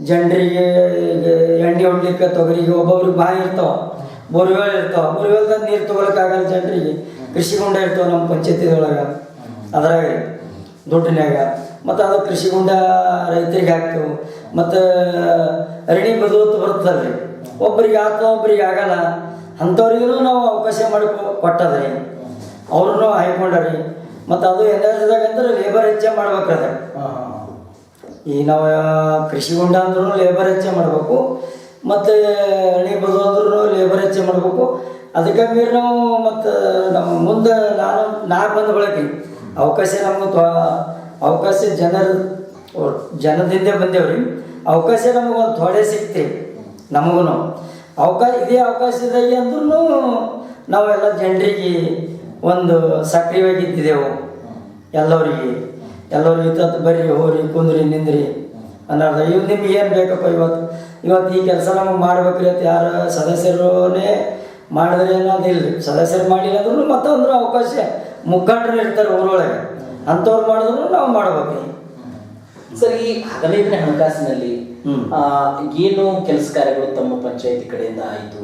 ಜನರಿಗೆ ಈಗ ಎಣ್ಣೆ ಹೊಡ್ಲಿಕ್ಕೆ ತೊಗರಿಗೆ ಒಬ್ಬೊಬ್ರಿಗೆ ಬಾವಿ ಇರ್ತಾವ ಬೋರ್ವೆಲ್ ಇರ್ತಾವ. ಬೋರ್ವೆಲ್ದಾಗ ನೀರು ತೊಗೊಳಕ್ಕಾಗಲ್ಲ ಜನರಿಗೆ. ಕೃಷಿ ಹೊಂಡ ಇರ್ತಾವ ನಮ್ಮ ಪಂಚಾಯತಿದೊಳಗೆ. ಅದ್ರಾಗ ದುಡ್ಡಿನಾಗ ಮತ್ತು ಅದು ಕೃಷಿ ಹೊಂಡ ರೈತರಿಗೆ ಹಾಕ್ತೇವೆ. ಮತ್ತು ಅರಣಿ ಬದುವತ್ತು ಬರ್ತದಲ್ರಿ. ಒಬ್ಬರಿಗೆ ಆಗ್ತಾವ ಒಬ್ಬರಿಗೆ ಆಗಲ್ಲ. ಅಂಥವ್ರಿಗೂ ನಾವು ಅವಕಾಶ ಮಾಡಿ ಕೊಟ್ಟದ್ರಿ ಅವ್ರನ್ನೂ ಹಾಯ್ಕೊಂಡ್ರಿ ಮತ್ತು ಅದು ಎಲ್ಲದಾಗ ಅಂದ್ರೆ ಲೇಬರ್ ಹೆಚ್ಚೆ ಮಾಡ್ಬೇಕದ ಈ ನಾವು ಕೃಷಿ ಹೊಂಡ ಅಂದ್ರೂ ಲೇಬರ್ ಹೆಚ್ಚೆ ಮಾಡಬೇಕು ಮತ್ತು ಹಣಿ ಬದು ಅಂದ್ರೂ ಲೇಬರ್ ಹೆಚ್ಚೆ ಮಾಡಬೇಕು. ಅದಕ್ಕೆ ಮೀರಿ ನಾವು ಮತ್ತು ನಮ್ಮ ಮುಂದೆ ನಾನು ನಾಲ್ಕು ಬಂದು ಬಳಕೆ. ಅವಕಾಶ ನಮ್ಗೆ ಅವಕಾಶ ಜನರ ಜನದಿಂದ ಬಂದೇವ್ರಿ. ಅವಕಾಶ ನಮಗೆ ಒಂದು ಥೋಡೆ ಸಿಕ್ತಿ ನಮಗೂ ಅವಕಾಶ, ಇದೇ ಅವಕಾಶದಾಗಿ ಅಂದ್ರೂ ನಾವೆಲ್ಲ ಜನರಿಗೆ ಒಂದು ಸಕ್ರಿಯವಾಗಿ ಇದ್ದಿದ್ದೆವು. ಎಲ್ಲರಿಗೆ. ಎಲ್ಲರಿಗೆ ಇತ್ತ ಬರ್ರಿ ಹೋರಿ ಕುಂದ್ರಿ, ನಿಂದ್ರಿ. ಅನ್ನೋದು ಇವ್ ನಿಮ್ಗೆ ಏನು ಬೇಕಪ್ಪ ಇವತ್ತು? ಇವತ್ತು ಈ ಕೆಲಸ ನಮಗೆ ಮಾಡ್ಬೇಕ್ರಿ ಅಂತ ಯಾರು ಸದಸ್ಯರೇ ಮಾಡಿದ್ರೆ ಅನ್ನೋದಿಲ್ಲ ಸದಸ್ಯರು ಮಾಡಿಲ್ಲ ಅಂದ್ರೂ ಮತ್ತೊಂದ್ರೆ ಅವಕಾಶ ಮುಖಂಡರು ಇರ್ತಾರೆ ಊರೊಳಗೆ. ಅಂಥವ್ರು ಮಾಡಿದ್ರು ನಾವು ಮಾಡ್ಬೇಕ್ರಿ. ಸರ್, ಈ ಹದಿನೈದನೇ ಹಣಕಾಸಿನಲ್ಲಿ ಏನು ಕೆಲಸ ಕಾರ್ಯಗಳು ತಮ್ಮ ಪಂಚಾಯತಿ ಕಡೆಯಿಂದ ಆಯಿತು?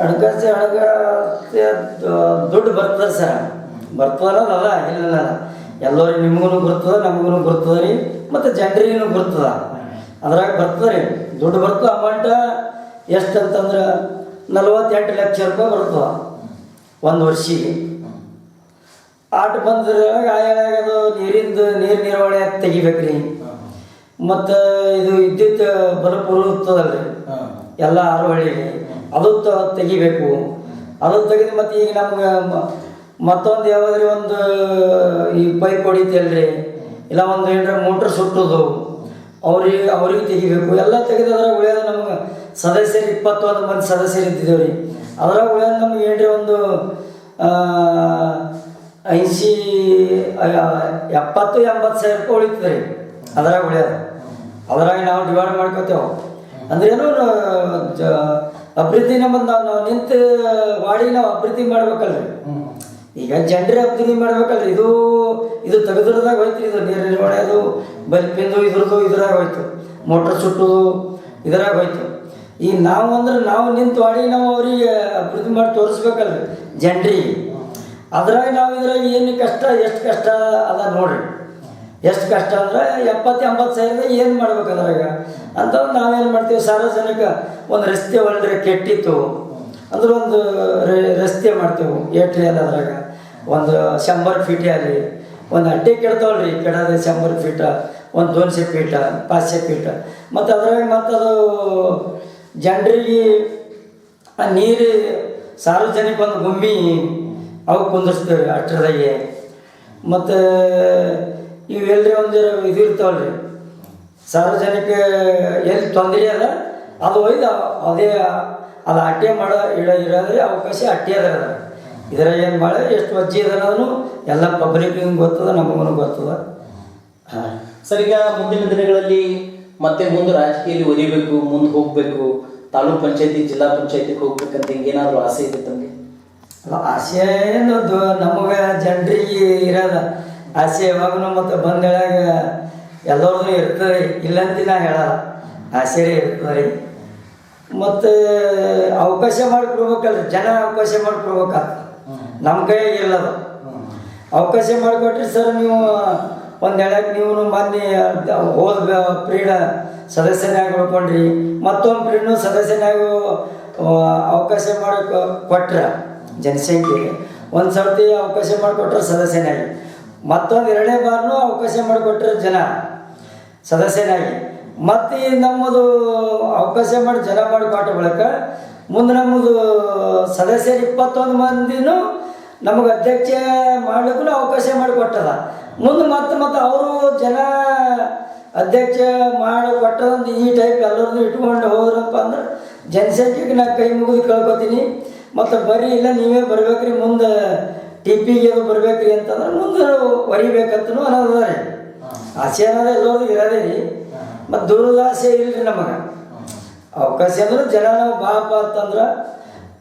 ಹಣಕಾಸು ಹಣಕ ದುಡ್ಡು ಬರ್ತದೆ ಸರ್. ಬರ್ತದಲ್ಲ ಅದ ಇಲ್ಲ ಎಲ್ಲರಿಗೆ ನಿಮಗೂ ಬರ್ತದ ನಮಗೂ ಬರ್ತದ ರೀ. ಮತ್ತು ಜನರಿಗೂ ಬರ್ತದ. ಅದ್ರಾಗ ಬರ್ತದೆ ರೀ. ದುಡ್ಡು ಬರ್ತದೆ ಅಮೌಂಟ ಎಷ್ಟು ಅಂತಂದ್ರೆ ನಲವತ್ತೆಂಟು ಲಕ್ಷ ರೂಪಾಯಿ ಬರ್ತದ. ಒಂದು ವರ್ಷಿಗೆ. ಆಟ ಬಂದ್ರಾಗ ಆಯಾಗ ಅದು ನೀರಿಂದು ನೀರು ನಿರ್ವಹಣೆ ತೆಗಿಬೇಕ್ರಿ. ಮತ್ತು ಇದು ವಿದ್ಯುತ್ ಬರ ಉರುತ್ತದಲ್ರಿ ಎಲ್ಲ ಆರು ಹಳ್ಳಿಗೆ ಅದು ತೆಗಿಬೇಕು. ಅದು ತೆಗೆದು ಮತ್ತು ಈಗ ನಮ್ಗೆ ಮತ್ತೊಂದು ಯಾವ್ದಾದ್ರು ಒಂದು ಈ ಪೈಪ್ ಹೊಡಿತಲ್ರಿ? ಇಲ್ಲ ಒಂದು ಏನರ ಮೋಟ್ರ್ ಸುಟ್ಟೋದು. ಅವ್ರಿಗೆ ಅವ್ರಿಗೆ ತೆಗಿಬೇಕು. ಎಲ್ಲ ತೆಗೆದ್ರೆ ಉಳಿಯೋದು ನಮ್ಗೆ ಸದಸ್ಯರು ಇಪ್ಪತ್ತೊಂದು ಮಂದಿ ಸದಸ್ಯರು ಇದ್ದಿದ್ದೇವೆ ರೀ ಅದ್ರಾಗ ಉಳಿಯೋದು ನಮ್ಗೆ ಏನ್ರಿ ಒಂದು ಐಸಿ ಎಪ್ಪತ್ತು ಎಂಬತ್ತು ಸಾವಿರ ರೂಪಾಯಿ ಉಳಿತದೆ ರೀ ಅದ್ರಾಗ ಉಳಿಯೋದು. ಅದ್ರಾಗ ನಾವು ಡಿವೈಡ್ ಮಾಡ್ಕೋತೇವೆ. ಅಂದ್ರೆ ಏನು ಜ ಅಭಿವೃದ್ಧಿ ನಮ್ಮದು ನಾವು ನಾವು ನಿಂತು ವಾಡಿ ನಾವು ಅಭಿವೃದ್ಧಿ ಮಾಡ್ಬೇಕಲ್ರಿ. ಈಗ ಜನರ ಅಭಿವೃದ್ಧಿ ಮಾಡ್ಬೇಕಲ್ರಿ. ಇದು ಇದು ತೆಗೆದ್ರದಾಗ ಹೋಯ್ತು, ಇದು ನೀರು ನಿರ್ವಹಣೆ ಅದು ಬಲ್ಪಿಂದು ಇದ್ರದ್ದು ಇದ್ರಾಗ ಹೋಯ್ತು, ಮೋಟ್ರ್ ಸುಟ್ಟುದು ಇದ್ರಾಗ ಹೋಯ್ತು. ಈಗ ನಾವು ಅಂದ್ರೆ ನಾವು ನಿಂತು ವಾಡಿ ನಾವು ಅವರಿಗೆ ಅಭಿವೃದ್ಧಿ ಮಾಡಿ ತೋರಿಸ್ಬೇಕಲ್ರಿ, ಜನರಿಗೆ. ಅದ್ರಾಗ ನಾವು ಇದ್ರಾಗ ಏನು ಕಷ್ಟ, ಎಷ್ಟು ಕಷ್ಟ ಅದ ನೋಡ್ರಿ. ಎಷ್ಟು ಕಷ್ಟ ಅಂದ್ರೆ ಎಪ್ಪತ್ತು, ಎಂಬತ್ತು ಸಾವಿರದ ಏನು ಮಾಡ್ಬೇಕು ಅದ್ರಾಗ? ಅಂತ ನಾವೇನು ಮಾಡ್ತೀವಿ, ಸಾರ್ವಜನಿಕ ಒಂದು ರಸ್ತೆ ಒಳಗಡೆ ಕೆಟ್ಟಿತ್ತು. ಅಂದ್ರೆ ಒಂದು ರಸ್ತೆ ಮಾಡ್ತೇವೆ, ಏಟ್ರಿ ಅದ ಅದ್ರಾಗ. ಒಂದು ಶಂಬರ್ ಫೀಟ್ ಅಲ್ಲಿ. ಒಂದು ಅಡ್ಡೆ ಕೆಡ್ತಾವಲ್ರಿ, ಕೆಡೋದು ಶಂಬರ್ ಫೀಟ ಒಂದು ದೋನ್ಸೆ ಫೀಟ ಪಾಚೆ ಫೀಟ ಮತ್ತು ಅದ್ರಾಗ ಮತ್ತು ಅದು ಜನರಿಗೆ ನೀರು, ಸಾರ್ವಜನಿಕ ಒಂದು ಗುಮ್ಮಿ ಅವು ಕುಂದಿರ್ಸ್ತೇವೆ ಅಷ್ಟರದಾಗೆ. ಮತ್ತು ಇವೆಲ್ಲರಿ ಒಂದು ಇದು ಇರ್ತಾವಲ್ರಿ. ಸಾರ್ವಜನಿಕ ಎಲ್ಲಿ ತೊಂದರೆ ಅದ ಅದು ಒಯ್ದ ಅದೇ ಅದು ಅಟ್ಟೆ ಮಾಡೋ ಇಡ ಇರೋದ್ರೆ ಅವಕಾಶ ಅಟ್ಟೆ ಅದ ಇದರ ಏನು ಮಾಡಿ ಎಷ್ಟು ಅಜ್ಜಿ ಅದನ್ನು ಎಲ್ಲ ಪಬ್ಲಿಕ್ಗೆ ಗೊತ್ತದ ನಮಗೂ ಗೊತ್ತದ. ಹಾಂ. ಸರ್ ಈಗ ಮುಂದಿನ ದಿನಗಳಲ್ಲಿ ಮತ್ತೆ ಮುಂದೆ ರಾಜಕೀಯದಲ್ಲಿ ಒಲಿಬೇಕು ಮುಂದೆ ಹೋಗಬೇಕು ತಾಲೂಕ್ ಪಂಚಾಯತಿ ಜಿಲ್ಲಾ ಪಂಚಾಯತಿಗೆ ಹೋಗ್ಬೇಕಂತ ಏನಾದರೂ ಆಸೆ ಇದೆ ತಮಗೆ? ಆಸೆ ಏನದು ನಮಗೆ ಜನರಿಗೆ ಇರೋದ ಆಸೆ ಯಾವಾಗಲೂ ಮತ್ತು ಬಂದಾಗ ಎಲ್ಲರದು ಇರ್ತದೆ, ಇಲ್ಲಂತ ನಾ ಹೇಳಲ್ಲ. ಆಸೆ ಇರ್ತದೆ ರೀ. ಮತ್ತು ಅವಕಾಶ ಮಾಡಿಕೊಡ್ಬೇಕಲ್ರಿ, ಜನ ಅವಕಾಶ ಮಾಡಿಕೊಡ್ಬೇಕಾಗ್ತದೆ. ನಮ್ಮ ಕೈಯಾಗ ಇಲ್ಲದು. ಅವಕಾಶ ಮಾಡಿಕೊಟ್ರಿ ಸರ್ ನೀವು ಒಂದು ಹೇಳಕ್ಕೆ ನೀವು ಮೊನ್ನೆ ಹೋದ ಪ್ರೀಡ ಸದಸ್ಯನಾಗಿ ಉಳ್ಕೊಂಡ್ರಿ. ಮತ್ತೊಂದು ಪ್ರೀಡೂ ಸದಸ್ಯನಾಗಿ ಅವಕಾಶ ಮಾಡಿ ಕೊಟ್ರ ಜನಸಂಖ್ಯೆ ಒಂದು ಸರ್ತಿ ಅವಕಾಶ ಮಾಡಿಕೊಟ್ರೆ ಸದಸ್ಯನಾಗಿ. ಮತ್ತೊಂದು ಎರಡನೇ ಬಾರ್ನು ಅವಕಾಶ ಮಾಡಿಕೊಟ್ಟರು ಜನ, ಸದಸ್ಯನಾಗಿ. ಮತ್ತು ನಮ್ಮದು ಅವಕಾಶ ಮಾಡಿ ಜನ ಮಾಡಿ ಕೊಟ್ಟ ಬಳಿಕ ಮುಂದೆ ನಮ್ಮದು ಸದಸ್ಯರು ಇಪ್ಪತ್ತೊಂದು ಮಂದಿನೂ ನಮಗೆ ಅಧ್ಯಕ್ಷ ಮಾಡಲಿಕ್ಕೂ ಅವಕಾಶ ಮಾಡಿಕೊಟ್ಟದ. ಮುಂದೆ ಮತ್ತೆ ಮತ್ತೆ ಅವರು ಜನ ಅಧ್ಯಕ್ಷ ಮಾಡಿ ಕೊಟ್ಟದಂದು ಈ ಟೈಪ್ ಎಲ್ಲರನ್ನೂ ಇಟ್ಕೊಂಡು ಹೋದ್ರಪ್ಪ ಅಂದ್ರೆ ಜನಸಂಖ್ಯೆಗೆ ನಾ ಕೈ ಮುಗಿದು ಕೇಳ್ಕೊತೀನಿ. ಮತ್ತು ಬರೀ ಇಲ್ಲ ನೀವೇ ಬರ್ಬೇಕ್ರಿ ಮುಂದೆ ಟಿ ಪಿಗೆ ಅದು ಬರ್ಬೇಕ್ರಿ ಅಂತಂದ್ರೆ ಮುಂದೆ ಒರಿಬೇಕಂತನೂ ಅನ್ನೋದ ರೀ. ಆಸೆ ಅನ್ನೋದು ಎಲ್ಲೋದು ಇರೋದೇ ರೀ. ಮತ್ತು ದುರದಾಸೆ ಇಲ್ರಿ ನಮಗೆ. ಅವಕಾಶ ಅಂದ್ರೆ ಜನ ನಾವು ಬಾಪ ಅಂತಂದ್ರೆ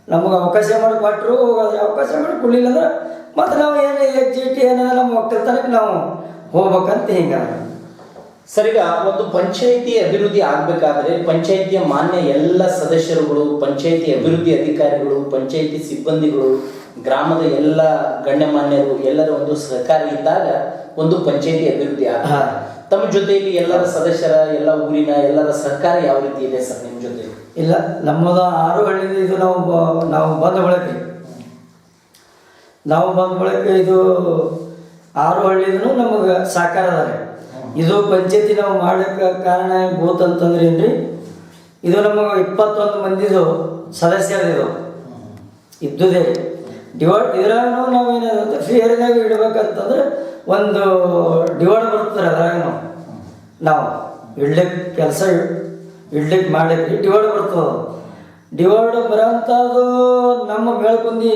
ನಮಗೆ ಅವಕಾಶ ಮಾಡಿ ಕೊಟ್ಟರು ಹೋಗೋದ್ರೆ. ಅವಕಾಶ ಮಾಡಿ ಕೊಡಲಿಲ್ಲ ಅಂದ್ರೆ ಮತ್ತು ನಾವು ಏನು ಎಕ್ಸಿಟ್ ಏನೋ ನಮ್ಮ ಒಕ್ಕಲ್ತನಕ್ಕೆ ನಾವು ಹೋಗ್ಬೇಕಂತ ಹಿಂಗೆ. ಸರಿಗ ಒಂದು ಪಂಚಾಯಿತಿ ಅಭಿವೃದ್ಧಿ ಆಗಬೇಕಾದ್ರೆ ಪಂಚಾಯಿತಿಯ ಮಾನ್ಯ ಎಲ್ಲ ಸದಸ್ಯರುಗಳು ಪಂಚಾಯಿತಿ ಅಭಿವೃದ್ಧಿ ಅಧಿಕಾರಿಗಳು ಪಂಚಾಯಿತಿ ಸಿಬ್ಬಂದಿಗಳು ಗ್ರಾಮದ ಎಲ್ಲ ಗಣ್ಯಮಾನ್ಯರು ಎಲ್ಲರ ಒಂದು ಸಹಕಾರ ಇದ್ದಾಗ ಒಂದು ಪಂಚಾಯಿತಿ ಅಭಿವೃದ್ಧಿ ಆಗ. ತಮ್ಮ ಜೊತೆಯಲ್ಲಿ ಎಲ್ಲರ ಸದಸ್ಯರ ಎಲ್ಲ ಊರಿನ ಎಲ್ಲರ ಸಹಕಾರ ಯಾವ ರೀತಿ ಇದೆ ಸರ್ ನಿಮ್ಮ ಜೊತೆ ಇಲ್ಲ ನಮ್ಮದ ಆರು ಹಳ್ಳಿ ಇದು ನಾವು ನಾವು ಬಂದ ಬಳಕೆ. ನಾವು ಬಂದ ಬಳಕೆ ಇದು ಆರು ಹಳ್ಳಿದೂ ನಮಗೆ ಸಾಕಾರ ಅದ ರೀ. ಇದು ಪಂಚಾಯತಿ ನಾವು ಮಾಡಕ್ಕೆ ಕಾರಣ ಗೋತ್ ಅಂತಂದ್ರೆ ಏನ್ರಿ ಇದು ನಮಗೆ ಇಪ್ಪತ್ತೊಂದು ಮಂದಿದು ಸದಸ್ಯರು ಇದು ಇದ್ದುದೇ ಡಿವೈಡ್ ಇದ್ರಾಗ ನಾವು ಏನಾಗುತ್ತೆ ಫೇರ್ದಾಗ ಇಡ್ಬೇಕಂತಂದ್ರೆ ಒಂದು ಡಿವೈಡ್ ಬರ್ತಾರೆ ಅದ್ರಾಗ ನಾವು. ಇಡ್ಲಿಕ್ಕೆ ಕೆಲಸ ಇಡ್ಲಿಕ್ಕೆ ಮಾಡಲಿಕ್ಕೆ ಡಿವೈಡ್ ಬರ್ತದೆ ಡಿವೈಡ್ ಬರೋಂಥದ್ದು ನಮ್ಮ ಮೇಳ್ಕುಂದಿ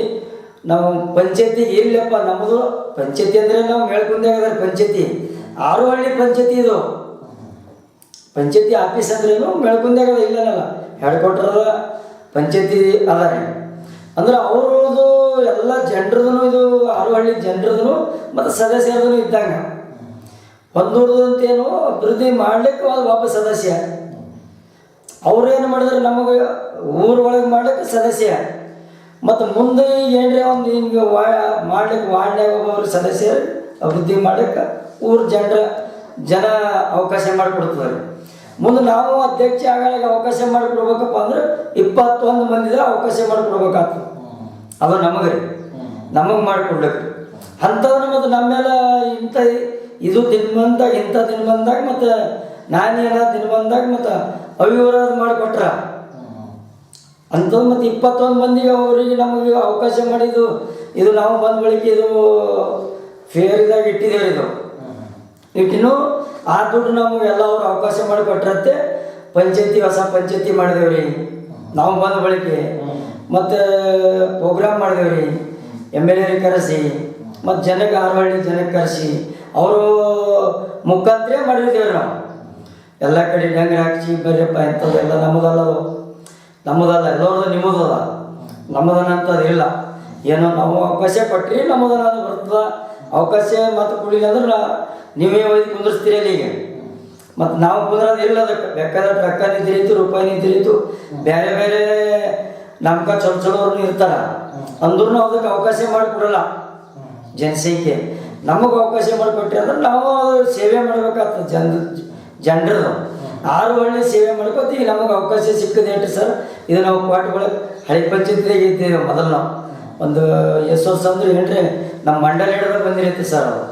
ನಾವು ಪಂಚಾಯತಿ ಇಲ್ಲಪ್ಪ ನಮ್ಮದು ಪಂಚಾಯತಿ ಅಂದರೆ ನಾವು ಮೇಳ್ಕುಂದಿ ಆಗದ ಪಂಚಾಯತಿ. ಆರು ಹಳ್ಳಿ ಪಂಚಾಯತಿ ಇದು. ಪಂಚಾಯತಿ ಆಫೀಸ್ ಅಂದ್ರೇನು ಇಲ್ಲನಲ್ಲ. ಹೆಡ್ ಕ್ವಾರ್ಟರ್ ಪಂಚಾಯತಿ ಅದ ಅಂದ್ರೆ ಅವ್ರದ್ದು ಎಲ್ಲ ಜನರದೂ ಇದು ಆರು ಹಳ್ಳಿ ಜನರದು ಮತ್ತು ಸದಸ್ಯರದು ಇದ್ದಂಗ. ಅಂತೇನು ಅಭಿವೃದ್ಧಿ ಮಾಡ್ಲಿಕ್ಕೆ ಒಬ್ಬ ಸದಸ್ಯ. ಅವ್ರೇನು ಮಾಡಿದ್ರೆ ನಮಗೆ ಊರೊಳಗೆ ಮಾಡ್ಲಿಕ್ಕೆ ಸದಸ್ಯ. ಮತ್ತು ಮುಂದೆ ಏನ್ರಿ ಒಂದು ಹಿಂಗೆ ಮಾಡ್ಲಿಕ್ಕೆ ವಾರ್ಡ್ನಾಗ ಒಬ್ಬೊಬ್ರು ಸದಸ್ಯರು ಅಭಿವೃದ್ಧಿ ಮಾಡ್ಲಿಕ್ಕೆ ಊರ ಜನರ ಜನ ಅವಕಾಶ ಮಾಡಿಕೊಡ್ತಾರೆ ಮುಂದೆ ನಾವು ಅಧ್ಯಕ್ಷ ಆಗಾಗ ಅವಕಾಶ ಮಾಡಿಕೊಡ್ಬೇಕಪ್ಪ ಅಂದ್ರೆ ಇಪ್ಪತ್ತೊಂದು ಮಂದಿದ ಅವಕಾಶ ಮಾಡಿಕೊಡ್ಬೇಕಾಗ್ತದೆ. ಅದು ನಮಗೆ ರೀ. ನಮಗೆ ಮಾಡಿಕೊಡ್ಬೇಕು. ಅಂಥವ್ರು ಮತ್ತು ನಮ್ಮೆಲ್ಲ ಇಂಥ ಇದು ದಿನ ಬಂದಾಗ ಇಂಥ ದಿನ ಬಂದಾಗ ಮತ್ತು ನಾನೇನ ದಿನ ಬಂದಾಗ ಮತ್ತು ಅವಿವರಾದ ಮಾಡಿಕೊಟ್ರ. ಅಂಥದ್ದು ಮತ್ತು ಇಪ್ಪತ್ತೊಂದು ಮಂದಿಗೆ ಅವರಿಗೆ ನಮಗೆ ಅವಕಾಶ ಮಾಡಿದ್ದು ಇದು ನಾವು ಬಂದ ಬಳಿಕ ಇದು ಫೇರಿದಾಗ ಇಟ್ಟಿದ್ದೇವೆ ಇದು. ಇಟ್ಟಿನೂ ಆ ದುಡ್ಡು ನಮಗೆಲ್ಲ ಅವ್ರು ಅವಕಾಶ ಮಾಡಿಕೊಟ್ರಂತೆ ಪಂಚಾಯತಿ ಹೊಸ ಪಂಚಾಯತಿ ಮಾಡಿದೇವ್ರಿ. ನಾವು ಬಂದ ಬಳಿಕೆ. ಮತ್ತು ಪ್ರೋಗ್ರಾಮ್ ಮಾಡಿದೇವ್ರಿ. ಎಂ ಎಲ್ ಎ ಕರೆಸಿ. ಮತ್ತು ಜನಕ್ಕೆ ಆರವಳ್ಳಿ ಜನಕ್ಕೆ ಕರೆಸಿ. ಅವರು ಮುಖಾಂತರ ಮಾಡಿದ್ದೇವೆ ನಾವು. ಎಲ್ಲ ಕಡೆ ಡಂಗರ ಹಾಕ್ಸಿ ಬರ್ರಿಯಪ್ಪ ಇಂಥದ್ದೆಲ್ಲ ನಮ್ಮದಲ್ಲದು ನಮ್ಮದಲ್ಲ ಎಲ್ಲರದು ನಿಮ್ಮದಲ್ಲ ನಮ್ಮದನ ಅಂತದಿಲ್ಲ ಏನೋ ನಾವು ಅವಕಾಶ ಕೊಟ್ಟರೆ ನಮ್ಮದನ ಅದು ಬರ್ತದ. ಅವಕಾಶ ಮತ್ತು ಕುಡಿಲಿ ಅಂದ್ರೆ ನೀವೇ ಒಯ್ದು ಕುಂದಿರ್ಸ್ತೀರಿ ಈಗ ಮತ್ತು ನಾವು ಕುಂದ್ರದು ಇಲ್ಲ ಅದಕ್ಕೆ. ಬೇಕಾದ್ರೆ ರೊಕ್ಕ ನಿಂತಿರಿತು, ರೂಪಾಯಿ ನಿಂತಿರಿತು. ಬೇರೆ ಬೇರೆ ನಮ್ಕ ಚಲೋ ಚಲೋರು ಇರ್ತಾರ. ಅಂದ್ರೂ ಅದಕ್ಕೆ ಅವಕಾಶ ಮಾಡಿಕೊಡಲ್ಲ. ಜನಸಂಖ್ಯೆ. ನಮಗೆ ಅವಕಾಶ ಮಾಡಿಕೊಟ್ರಿ ಅಂದ್ರೆ ನಾವು ಸೇವೆ ಮಾಡ್ಬೇಕಾಗ್ತದೆ ಜನ, ಜನರದು. ಆರು ಒಳ್ಳೆ ಸೇವೆ ಮಾಡ್ಕೊತ ಈಗ ನಮಗೆ ಅವಕಾಶ ಸಿಕ್ಕದೆ ಏನ್ರಿ ಸರ್? ಇದು ನಾವು ಕ್ವಾಟ್ಗಳು ಹಳೆ ಪಂಚಾಯತ್ದಾಗ ಇದ್ದೇವೆ ಮೊದಲು ನಾವು. ಒಂದು ಎಷ್ಟು ವರ್ಷ ಅಂದ್ರೆ ಏನ್ರಿ ನಮ್ಮ ಮಂಡಲ ಹಿಡ್ದಾಗ ಬಂದಿರುತ್ತೆ ಸರ್ ಅದು.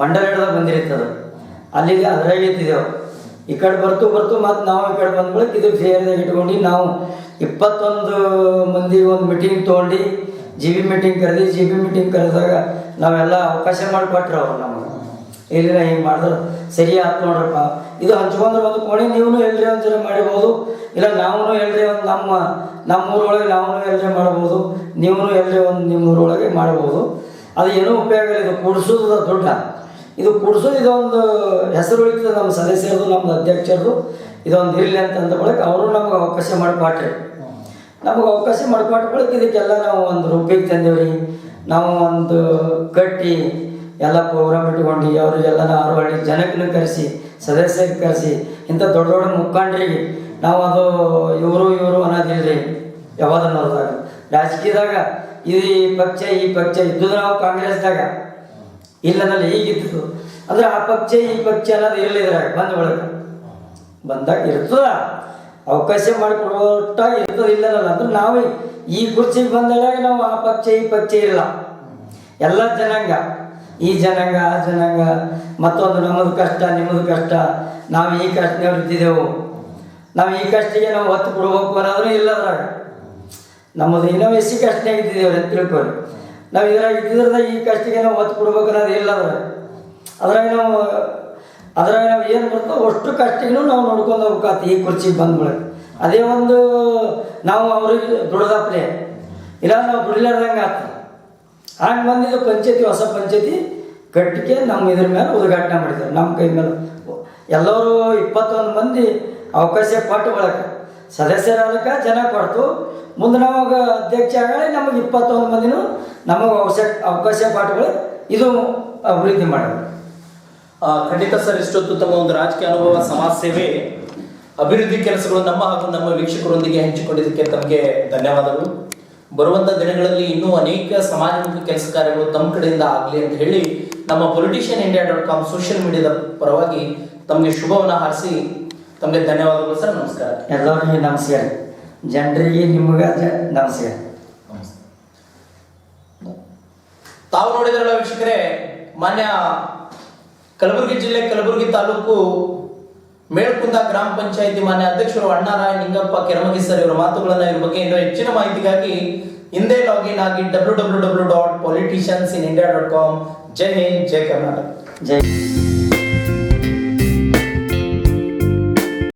ಮಂಡಲ ಹಿಡ್ದಾಗ ಬಂದಿರುತ್ತೆ ಅದು. ಅಲ್ಲಿಗೆ ಅದ್ರಾಗ ಇದ್ದಿದ್ದೆವು. ಈ ಕಡೆ ಬರ್ತು ಬರ್ತು ಮತ್ತು ನಾವು ಈ ಕಡೆ ಬಂದ ಬಳಿಕ ಇದು ಫೇರ್ದಾಗ ಇಟ್ಕೊಂಡು ನಾವು ಇಪ್ಪತ್ತೊಂದು ಮಂದಿ ಒಂದು ಮೀಟಿಂಗ್ ತೊಗೊಂಡು ಜಿ ಬಿ ಮೀಟಿಂಗ್ ಕರೆದು ಜಿ ಬಿ ಮೀಟಿಂಗ್ ಕರೆದಾಗ ನಾವೆಲ್ಲ ಅವಕಾಶ ಮಾಡಿಕೊಟ್ರು ಅವ್ರು ನಮಗೆ. ಇಲ್ಲ ಹಿಂಗೆ ಮಾಡಿದ್ರೆ? ಸರಿ ಆಯ್ತು ನೋಡ್ರಪ್ಪ. ಇದು ಹಂಚ್ಕೊಂಡ್ರೆ ಒಂದು ಕೋಣೆ, ನೀವು ಎಲ್ರಿ ಒಂದು ಜನ ಇಲ್ಲ ನಾವು ಎಲ್ರಿ ಒಂದು ನಮ್ಮ ನಮ್ಮ ಊರೊಳಗೆ ನಾವು ಎಲ್ರಿ ಮಾಡ್ಬೋದು. ನೀವು ಎಲ್ರಿ ಒಂದು ನಿಮ್ಮ ಊರೊಳಗೆ ಮಾಡ್ಬೋದು. ಅದು ಏನೂ ಉಪಯೋಗ ಇಲ್ಲ. ಇದು ಕೂಡಿಸೋದು ದೊಡ್ಡ. ಇದು ಕೂಡಿಸೋದು ಇದೊಂದು ಹೆಸರು ಉಳಿತದೆ ನಮ್ಮ ಸದಸ್ಯರದು, ನಮ್ಮ ಅಧ್ಯಕ್ಷರದು. ಇದೊಂದು ಇರಲಿ ಅಂತ ಅಂದ ಬಳಿಕ ಅವರು ನಮಗೆ ಅವಕಾಶ ಮಾಡಿಕೊಟ್ರಿ ನಮಗೆ ಅವಕಾಶ ಮಾಡಿಕೊಟ್ಟ ಬಳಿಕ ಇದಕ್ಕೆಲ್ಲ ನಾವು ಒಂದು ರೂಪಿಗೆ ತಂದೇವ್ರಿ. ನಾವು ಒಂದು ಕಟ್ಟಿ ಎಲ್ಲ ಪ್ರೋಗ್ರಾಮ್ ಇಟ್ಕೊಂಡು ಅವರಿಗೆಲ್ಲ ಆರು ಹಳ್ಳಿ ಜನಕ್ಕೂ ಕರೆಸಿ, ಸದಸ್ಯರಿಗೆ ಕರೆಸಿ, ಇಂಥ ದೊಡ್ಡ ದೊಡ್ಡ ಮುಖಂಡರಿಗೆ ನಾವು ಅದು ಇವರು ಇವರು ಅನ್ನೋದಿಲ್ರಿ. ಯಾವ್ದನ್ನೋದಾಗ ರಾಜಕೀಯದಾಗ ಇದು ಈ ಪಕ್ಷ ಈ ಪಕ್ಷ ಇದ್ದುದು ನಾವು ಕಾಂಗ್ರೆಸ್ದಾಗ. ಇಲ್ಲದಲ್ಲ ಈಗಿದ್ದು ಅಂದ್ರೆ ಆ ಪಕ್ಷ, ಈ ಪಕ್ಷ ಅನ್ನೋದು ಇರಲಿದ್ರಾಗ ಬಂದ ಒಳಗೆ ಬಂದಾಗ ಇರ್ತದ. ಅವಕಾಶ ಮಾಡಿಕೊಡುವಷ್ಟ ಇರ್ತದ ಇಲ್ಲದಲ್ಲ ಅಂದ್ರೆ ನಾವು ಈ ಕುರ್ಚಿಗೆ ಬಂದಾಗ ನಾವು ಆ ಪಕ್ಷ, ಈ ಪಕ್ಷ ಇಲ್ಲ ಎಲ್ಲ ಜನಾಂಗ. ಈ ಜನಾಂಗ, ಆ ಜನಾಂಗ. ಮತ್ತೊಂದು ನಮ್ಮದು ಕಷ್ಟ, ನಿಮ್ಮದು ಕಷ್ಟ. ನಾವು ಈ ಕಷ್ಟನೇ ಇದ್ದಿದ್ದೆವು ನಾವು ಈ ಕಷ್ಟಿಗೆ ನಾವು ಒತ್ತು ಕೊಡ್ಬೇಕು ಅನ್ನೋದ್ರೂ ಇಲ್ಲ ಅದ್ರಾಗ. ನಮ್ಮದು ಇನ್ನೂ ಎಸ್ ಸಿ ಕಷ್ಟನಾಗ ಇದ್ದಿದ್ದೇವೆ ಅಂತ ನಾವು ಇದ್ರಾಗ ಇದ್ದಿದ್ರದ ಈ ಕಷ್ಟಿಗೆ ನಾವು ಒತ್ತು ಕೊಡ್ಬೇಕು ಅನ್ನೋದು ಇಲ್ಲ ಅದ್ರ ಅದ್ರಾಗ ನಾವು ಅದ್ರಾಗ ನಾವು ಏನು ಬರ್ತೋ ಅಷ್ಟು ಕಷ್ಟಿಗೂ ನಾವು ನೋಡ್ಕೊಂಡು ಹೋಗ್ಬೇಕಾತು ಈ ಕುರ್ಚಿಗೆ ಬಂದ್ಬಿಡಕ್ಕೆ ಅದೇ ಒಂದು ನಾವು ಅವ್ರಿಗೆ ದುಡ್ದಪ್ಲೆ. ಇಲ್ಲ ನಾವು ದುಡಿಲಾರ್ದಂಗೆ ಆತ. ಹಂಗೆ ಬಂದಿದ್ದು ಪಂಚಾಯತಿ, ಹೊಸ ಪಂಚಾಯತಿ ಕಟ್ಟಿಗೆ ನಮ್ಮ ಇದ್ರ ಮೇಲೆ ಉದ್ಘಾಟನೆ ಮಾಡಿದ್ದಾರೆ ನಮ್ಮ ಕೈ ಮೇಲೆ ಎಲ್ಲರೂ ಇಪ್ಪತ್ತೊಂದು ಮಂದಿ ಅವಕಾಶ ಕೊಟ್ಟು ಒಳಗೆ ಸದಸ್ಯರಾಗಕ್ಕೆ ಜನ ಕೊಡ್ತು. ಮುಂದೆ ನಮಗೆ ಅಧ್ಯಕ್ಷ ಆಗಲಿ, ನಮಗೆ ಇಪ್ಪತ್ತೊಂದು ಮಂದಿನೂ ನಮಗೆ ಅವಕಾಶ ಅವಕಾಶ ಪಾಠಗಳು ಇದು ಅಭಿವೃದ್ಧಿ ಮಾಡಬೇಕು ಖಂಡಿತ ಸರ್, ಇಷ್ಟೊತ್ತು ತಮ್ಮ ಒಂದು ರಾಜಕೀಯ ಅನುಭವ, ಸಮಾಜ ಸೇವೆ, ಅಭಿವೃದ್ಧಿ ಕೆಲಸಗಳು ನಮ್ಮ ಹಾಗೂ ನಮ್ಮ ವೀಕ್ಷಕರೊಂದಿಗೆ ಹಂಚಿಕೊಂಡಿದ್ದಕ್ಕೆ ತಮಗೆ ಧನ್ಯವಾದಗಳು. ಬರುವಂತ ದಿನಗಳಲ್ಲಿ ಇನ್ನೂ ಅನೇಕ ಸಮಾಜಮುಖಿ ಕೆಲಸ ಕಾರ್ಯಗಳು ತಮ್ಮ ಕಡೆಯಿಂದ ಆಗಲಿ ಅಂತ ಹೇಳಿ ನಮ್ಮ politician India dot com social ಮೀಡಿಯಾದ ಪರವಾಗಿ ತಮಗೆ ಶುಭವನ್ನು ಹಾರಿಸಿ ತಮಗೆ ಧನ್ಯವಾದಗಳು ಸರ್ ನಮಸ್ಕಾರ. ಎಲ್ಲರಿಗೆ ನಮಸ್ಕಾರ. ಜನರಿಗೆ ನಿಮಗೆ ನಮಸ್ಕಾರ. ತಾವು ನೋಡಿದ್ರಲ್ಲ ವೀಕ್ಷಕರೇ ಮಾನ್ಯ ಕಲಬುರಗಿ ಜಿಲ್ಲೆ ಕಲಬುರಗಿ ತಾಲೂಕು ಮೇಳ್ಕುಂದ ಗ್ರಾಮ ಪಂಚಾಯಿತಿ ಮಾನ್ಯ ಅಧ್ಯಕ್ಷರು ಅಣ್ಣಾರಾಯ ನಿಂಗಪ್ಪ ಕೆರಮಗಿ ಸರ್ ಇವರ ಮಾತುಗಳನ್ನ ಇವ್ರ ಬಗ್ಗೆ ಇನ್ನೂ ಹೆಚ್ಚಿನ ಮಾಹಿತಿಗಾಗಿ ಹಿಂದೆ ಲಾಗಿನ್ ಆಗಿ W W W dot politicians in India dot com. ಜೈ ಹಿಂದ್ ಜೈ ಕರ್ನಾಟಕ. ಜೈ